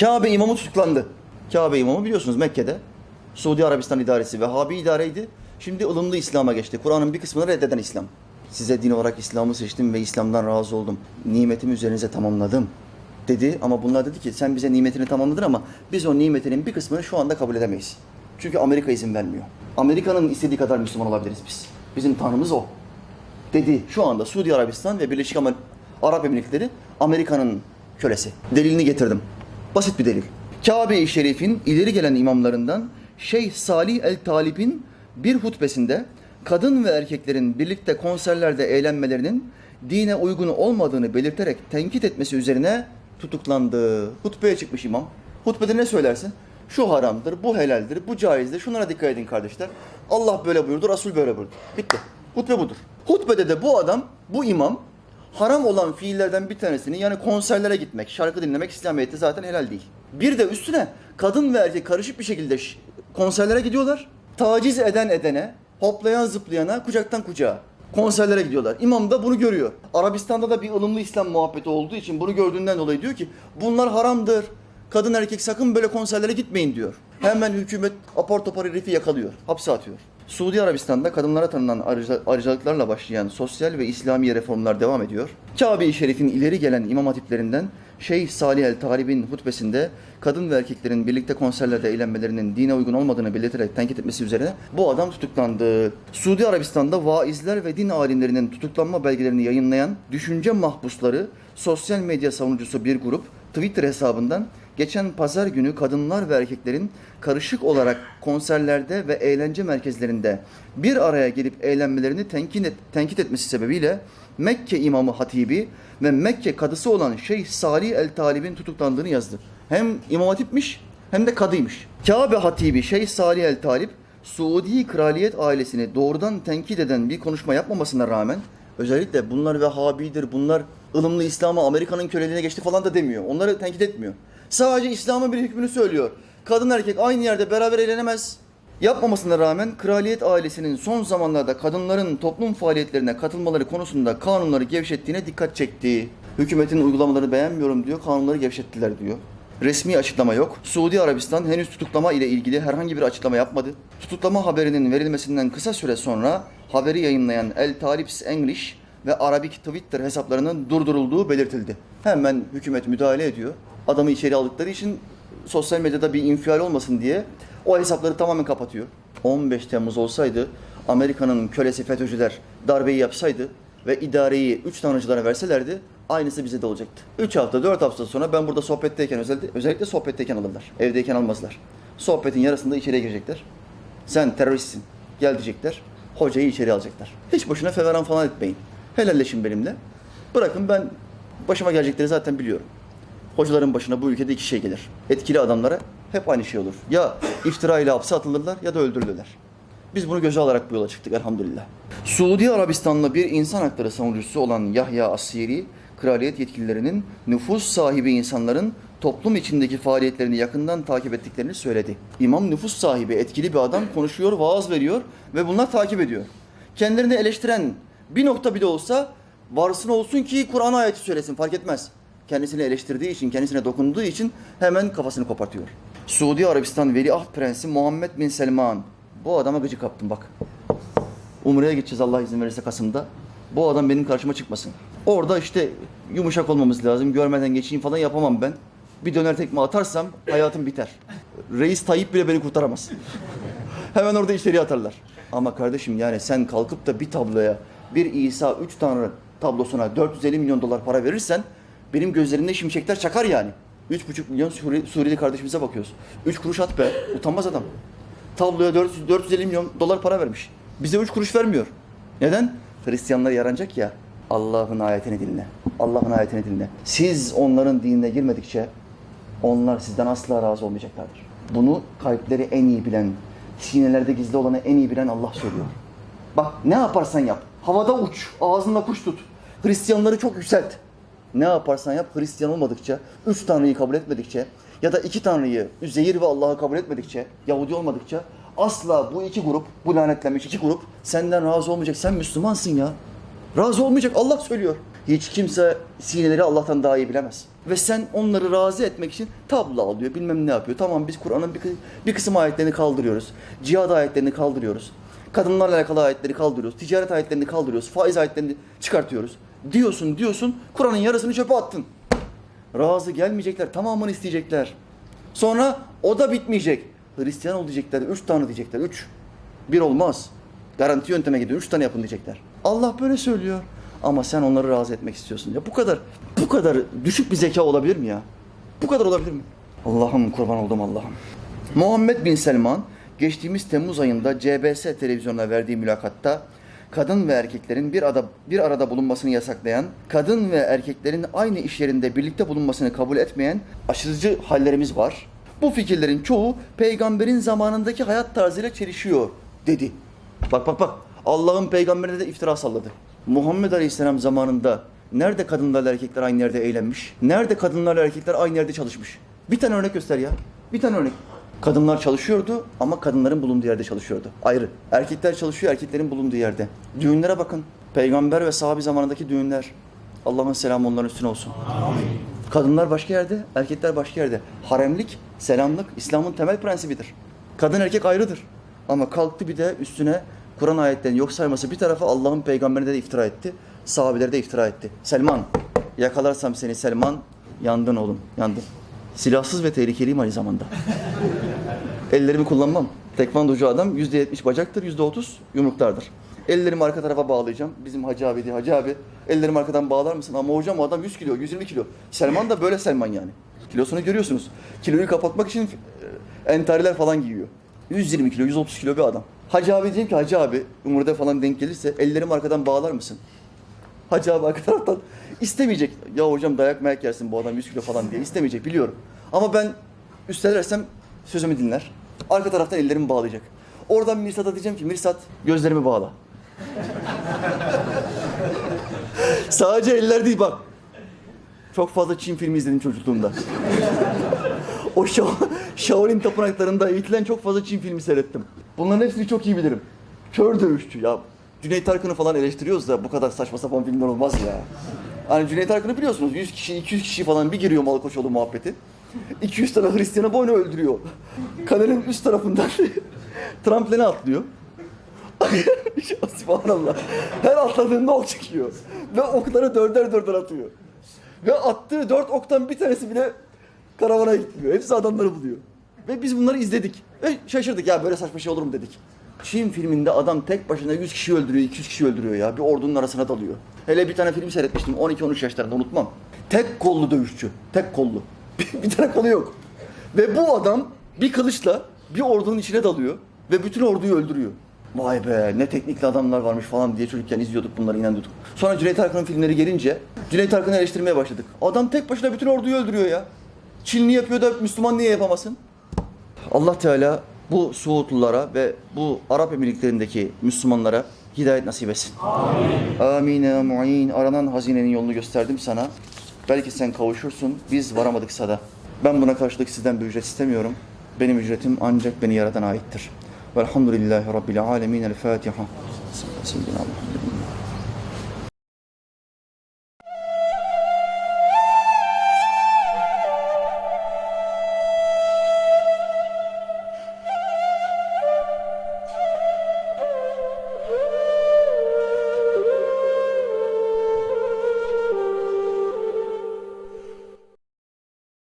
Kabe imamı tutuklandı. Kabe imamı biliyorsunuz Mekke'de. Suudi Arabistan idaresi Vehhabi idareydi. Şimdi ılımlı İslam'a geçti. Kur'an'ın bir kısmını reddeden İslam. Size din olarak İslam'ı seçtim ve İslam'dan razı oldum. Nimetimi üzerinize tamamladım dedi. Ama bunlar dedi ki sen bize nimetini tamamladın ama biz o nimetinin bir kısmını şu anda kabul edemeyiz. Çünkü Amerika izin vermiyor. Amerika'nın istediği kadar Müslüman olabiliriz biz. Bizim tanrımız o dedi. Şu anda Suudi Arabistan ve Birleşik Arap Emirlikleri Amerika'nın kölesi. Delilini getirdim. Basit bir delil. Kabe-i Şerif'in ileri gelen imamlarından Şeyh Salih el-Talib'in bir hutbesinde kadın ve erkeklerin birlikte konserlerde eğlenmelerinin dine uygun olmadığını belirterek tenkit etmesi üzerine tutuklandı. Hutbeye çıkmış imam. Hutbede ne söylersin? Şu haramdır, bu helaldir, bu caizdir. Şunlara dikkat edin kardeşler. Allah böyle buyurdu, Resul böyle buyurdu. Bitti. Hutbe budur. Hutbede de bu adam, bu imam haram olan fiillerden bir tanesini yani konserlere gitmek, şarkı dinlemek İslamiyet'te zaten helal değil. Bir de üstüne kadın ve erkek karışık bir şekilde konserlere gidiyorlar. Taciz eden edene, hoplayan zıplayana, kucaktan kucağa konserlere gidiyorlar. İmam da bunu görüyor. Arabistan'da da bir ılımlı İslam muhabbeti olduğu için bunu gördüğünden dolayı diyor ki bunlar haramdır. Kadın erkek sakın böyle konserlere gitmeyin diyor. Hemen hükümet apar topar herifi yakalıyor. Hapse atıyor. Suudi Arabistan'da kadınlara tanınan ayrıca- ayrıcalıklarla başlayan sosyal ve İslami reformlar devam ediyor. Kabe-i Şerif'in ileri gelen imam hatiplerinden Şeyh Salih el-Talib'in hutbesinde kadın ve erkeklerin birlikte konserlerde eğlenmelerinin dine uygun olmadığını belirterek tenkit etmesi üzerine bu adam tutuklandı. Suudi Arabistan'da vaizler ve din alimlerinin tutuklanma belgelerini yayınlayan düşünce mahpusları sosyal medya savunucusu bir grup Twitter hesabından geçen pazar günü kadınlar ve erkeklerin karışık olarak konserlerde ve eğlence merkezlerinde bir araya gelip eğlenmelerini tenkit, et- tenkit etmesi sebebiyle Mekke imamı hatibi ve Mekke kadısı olan Şeyh Salih el-Talib'in tutuklandığını yazdı. Hem imam hatipmiş hem de kadıymış. Kabe hatibi Şeyh Salih el-Talib Suudi kraliyet ailesini doğrudan tenkit eden bir konuşma yapmamasına rağmen özellikle bunlar Vehhabidir, bunlar ılımlı İslam'a Amerika'nın köleliğine geçti falan da demiyor. Onları tenkit etmiyor. Sadece İslam'ın bir hükmünü söylüyor. Kadın erkek aynı yerde beraber eğlenemez. Yapmamasına rağmen kraliyet ailesinin son zamanlarda kadınların toplum faaliyetlerine katılmaları konusunda kanunları gevşettiğine dikkat çekti. Hükümetin uygulamalarını beğenmiyorum diyor, kanunları gevşettiler diyor. Resmi açıklama yok. Suudi Arabistan henüz tutuklama ile ilgili herhangi bir açıklama yapmadı. Tutuklama haberinin verilmesinden kısa süre sonra haberi yayınlayan El Talibs English ve Arabik Twitter hesaplarının durdurulduğu belirtildi. Hemen hükümet müdahale ediyor. Adamı içeri aldıkları için sosyal medyada bir infial olmasın diye o hesapları tamamen kapatıyor. 15 Temmuz olsaydı Amerika'nın kölesi FETÖ'cüler darbeyi yapsaydı ve idareyi 3 tanrıcılara verselerdi aynısı bize de olacaktı. 3 hafta 4 hafta sonra ben burada sohbetteyken özellikle, özellikle sohbetteyken alırlar. Evdeyken almazlar. Sohbetin yarısında içeriye girecekler. Sen teröristsin. Gel diyecekler. Hocayı içeri alacaklar. Hiç boşuna feveran falan etmeyin. Helalleşin benimle. Bırakın ben başıma gelecekleri zaten biliyorum. Hocaların başına bu ülkede iki şey gelir. Etkili adamlara hep aynı şey olur. Ya iftira ile hapse atılırlar ya da öldürülürler. Biz bunu göze alarak bu yola çıktık elhamdülillah. Suudi Arabistanlı bir insan hakları savunucusu olan Yahya Asiri, kraliyet yetkililerinin nüfus sahibi insanların toplum içindeki faaliyetlerini yakından takip ettiklerini söyledi. İmam nüfus sahibi, etkili bir adam konuşuyor, vaaz veriyor ve bunlar takip ediyor. Kendilerini eleştiren bir nokta bile olsa varsın olsun ki Kur'an ayeti söylesin fark etmez kendisini eleştirdiği için, kendisine dokunduğu için hemen kafasını kopartıyor. Suudi Arabistan Veliaht Prensi Muhammed Bin Selman. Bu adama gıcık kaptım bak. Umre'ye gideceğiz Allah izin verirse Kasım'da. Bu adam benim karşıma çıkmasın. Orada işte yumuşak olmamız lazım. Görmeden geçeyim falan yapamam ben. Bir döner tekme atarsam hayatım biter. Reis Tayyip bile beni kurtaramaz. Hemen orada içeriye atarlar. Ama kardeşim yani sen kalkıp da bir tabloya bir İsa üç tanrı tablosuna 450 milyon dolar para verirsen benim gözlerimde şimşekler çakar yani. 3,5 milyon Suri, Suriyeli kardeşimize bakıyoruz. 3 kuruş at be. Utanmaz adam. Tabloya 400, 450 milyon dolar para vermiş. Bize 3 kuruş vermiyor. Neden? Hristiyanlar yaranacak ya. Allah'ın ayetini dinle. Allah'ın ayetini dinle. Siz onların dinine girmedikçe onlar sizden asla razı olmayacaklardır. Bunu kalpleri en iyi bilen, sinelerde gizli olanı en iyi bilen Allah söylüyor. Bak ne yaparsan yap. Havada uç, ağzında kuş tut. Hristiyanları çok yükselt. Ne yaparsan yap Hristiyan olmadıkça, üç tanrıyı kabul etmedikçe ya da iki tanrıyı, Üzeyir ve Allah'ı kabul etmedikçe, Yahudi olmadıkça asla bu iki grup, bu lanetlenmiş iki grup senden razı olmayacak. Sen Müslümansın ya. Razı olmayacak Allah söylüyor. Hiç kimse sineleri Allah'tan daha iyi bilemez. Ve sen onları razı etmek için tablo alıyor, bilmem ne yapıyor. Tamam biz Kur'an'ın bir, bir kısım ayetlerini kaldırıyoruz. Cihad ayetlerini kaldırıyoruz. Kadınlarla alakalı ayetleri kaldırıyoruz. Ticaret ayetlerini kaldırıyoruz. Faiz ayetlerini çıkartıyoruz. Diyorsun diyorsun Kur'an'ın yarısını çöpe attın. Razı gelmeyecekler. Tamamını isteyecekler. Sonra o da bitmeyecek. Hristiyan ol diyecekler. Üç tane diyecekler. Üç. Bir olmaz. Garanti yönteme gidiyor. Üç tane yapın diyecekler. Allah böyle söylüyor. Ama sen onları razı etmek istiyorsun. Ya bu kadar bu kadar düşük bir zeka olabilir mi ya? Bu kadar olabilir mi? Allah'ım kurban oldum Allah'ım. Muhammed bin Selman geçtiğimiz Temmuz ayında CBS televizyonuna verdiği mülakatta kadın ve erkeklerin bir arada bir arada bulunmasını yasaklayan, kadın ve erkeklerin aynı iş yerinde birlikte bulunmasını kabul etmeyen aşırıcı hallerimiz var. Bu fikirlerin çoğu peygamberin zamanındaki hayat tarzıyla çelişiyor dedi. Bak bak bak. Allah'ın peygamberine de iftira salladı. Muhammed Aleyhisselam zamanında nerede kadınlarla erkekler aynı yerde eğlenmiş? Nerede kadınlarla erkekler aynı yerde çalışmış? Bir tane örnek göster ya. Bir tane örnek. Kadınlar çalışıyordu ama kadınların bulunduğu yerde çalışıyordu. Ayrı. Erkekler çalışıyor erkeklerin bulunduğu yerde. Düğünlere bakın. Peygamber ve sahabi zamanındaki düğünler. Allah'ın selamı onların üstüne olsun. Kadınlar başka yerde, erkekler başka yerde. Haremlik, selamlık İslam'ın temel prensibidir. Kadın erkek ayrıdır. Ama kalktı bir de üstüne Kur'an ayetlerini yok sayması bir tarafa Allah'ın peygamberine de iftira etti. Sahabeleri de iftira etti. Selman, yakalarsam seni Selman, yandın oğlum, yandın. Silahsız ve tehlikeliyim aynı zamanda. Ellerimi kullanmam. Tekvandocu adam %70 bacaktır, %30 yumruklardır. Ellerimi arka tarafa bağlayacağım. Bizim Hacı abi diye. Hacı abi ellerimi arkadan bağlar mısın? Ama hocam o adam 100 kilo, 120 kilo. Selman da böyle Selman yani. Kilosunu görüyorsunuz. Kiloyu kapatmak için e, entariler falan giyiyor. 120 kilo, 130 kilo bir adam. Hacı abi diyeyim ki Hacı abi umurda falan denk gelirse ellerimi arkadan bağlar mısın? Hacı abi arka taraftan istemeyecek. Ya hocam dayak mayak yersin bu adam 100 kilo falan diye istemeyecek biliyorum. Ama ben üstelersem sözümü dinler. Arka taraftan ellerimi bağlayacak. Oradan Mirsat'a diyeceğim ki Mirsat gözlerimi bağla. Sadece eller değil bak. Çok fazla Çin filmi izledim çocukluğumda. o Şa Shaolin tapınaklarında eğitilen çok fazla Çin filmi seyrettim. Bunların hepsini çok iyi bilirim. Kör dövüşçü ya. Cüneyt Arkın'ı falan eleştiriyoruz da bu kadar saçma sapan filmler olmaz ya. Hani Cüneyt Arkın'ı biliyorsunuz 100 kişi 200 kişi falan bir giriyor Malkoçoğlu muhabbeti. 200 tane Hristiyanı boynu öldürüyor. Kanalın üst tarafından trampline atlıyor. Subhanallah. Her atladığında ok çıkıyor. Ve okları dörder dörder atıyor. Ve attığı dört oktan bir tanesi bile karavana gitmiyor. Hepsi adamları buluyor. Ve biz bunları izledik. Ve şaşırdık ya böyle saçma şey olur mu dedik. Çin filminde adam tek başına 100 kişi öldürüyor, 200 kişi öldürüyor ya. Bir ordunun arasına dalıyor. Hele bir tane film seyretmiştim 12-13 yaşlarında unutmam. Tek kollu dövüşçü. Tek kollu. bir tane kolu yok. Ve bu adam bir kılıçla bir ordunun içine dalıyor ve bütün orduyu öldürüyor. Vay be ne teknikli adamlar varmış falan diye çocukken izliyorduk bunları inanıyorduk. Sonra Cüneyt Arkın'ın filmleri gelince Cüneyt Arkın'ı eleştirmeye başladık. Adam tek başına bütün orduyu öldürüyor ya. Çinli yapıyor da Müslüman niye yapamasın? Allah Teala bu Suudlulara ve bu Arap Emirlikleri'ndeki Müslümanlara hidayet nasip etsin. Amin. Amin mu'in. Aranan hazinenin yolunu gösterdim sana. Belki sen kavuşursun. Biz varamadıksa da. Ben buna karşılık sizden bir ücret istemiyorum. Benim ücretim ancak beni yaratan aittir. Velhamdülillahi Rabbil alemin. El Fatiha. Bismillahirrahmanirrahim.